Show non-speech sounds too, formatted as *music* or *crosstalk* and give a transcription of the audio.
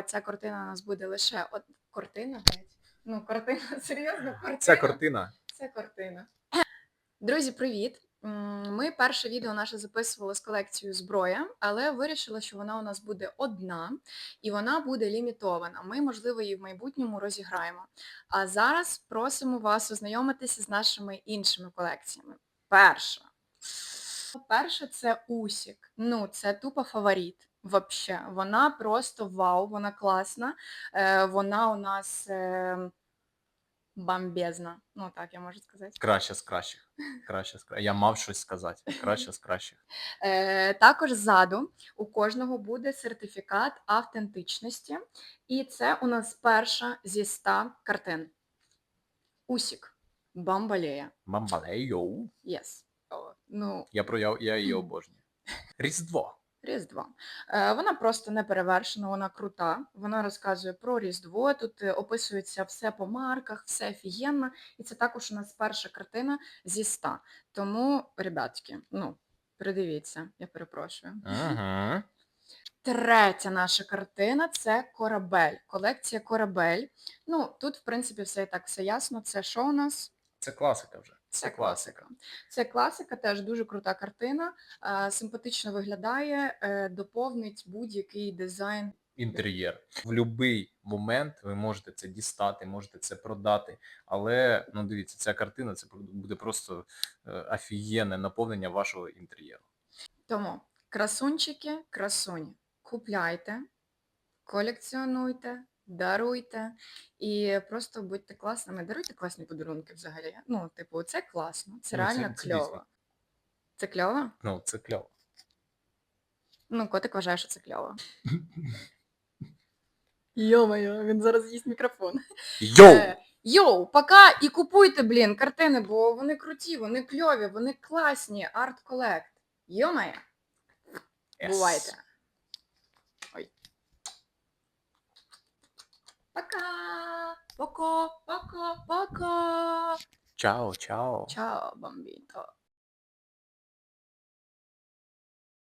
Ця картина у нас буде лише от картина. Ну, картина, *laughs* серйозно, картина. Ця картина. Це картина. Друзі, привіт! Ми перше відео наше записували з колекцією зброя, але вирішила, що вона у нас буде одна і вона буде лімітована. Ми, можливо, її в майбутньому розіграємо. А зараз просимо вас ознайомитися з нашими іншими колекціями. Перша. Перша це Усік. Ну, це тупо фаворит. Вообще. Вона просто вау, вона класна. Е, вона у нас е, бомбезна. Ну так я можу сказати. Краще з кращих. Краще з кращих. Я мав щось сказати. Краще з кращих. *laughs* Е, також ззаду у кожного буде сертифікат автентичності. І це у нас перша зі 100 картин. Усік. Бамбалея. Мамбалейоу. Yes. Ну, Я про я, я її *laughs* обожнюю. Різдво. Різдво. Е, Вона просто не перевершена, вона крута. Вона розказує про Різдво. Тут е, описується все по марках, все офігенно. І це також у нас перша картина зі 100. Тому, ребятки, ну, придивіться, я перепрошую. Угу. Третя наша картина це корабель. Колекція корабель. Ну, тут, в принципі, все і так все ясно. Це що у нас? Це класика вже. Це класика. Це класика, теж дуже крута картина. Симпатично виглядає, е, доповнить будь-який дизайн. Інтер'єр. В будь-який момент ви можете це дістати, можете це продати. Але ну дивіться, ця картина це буде просто е, офігенне наповнення вашого інтер'єру. Тому красунчики, красуні, купляйте, колекціонуйте, даруйте і просто будьте класними. Даруйте класні подарунки взагалі. Ну, типу, це класно, це Ну, це- реально це кльово. дійсно. Це кльово? Ну, це кльово. Ну, котик вважає, що це кльово. *laughs* Йо-моє, він зараз їсть мікрофон. Йоу! Е, Йоу, пока і купуйте, блін, картини, бо вони круті, вони кльові, вони класні, арт-колект. Йо-моє, Yes. бувайте. Пока! Поко, поко, поко! Чао, чао. Чао, бомбіто.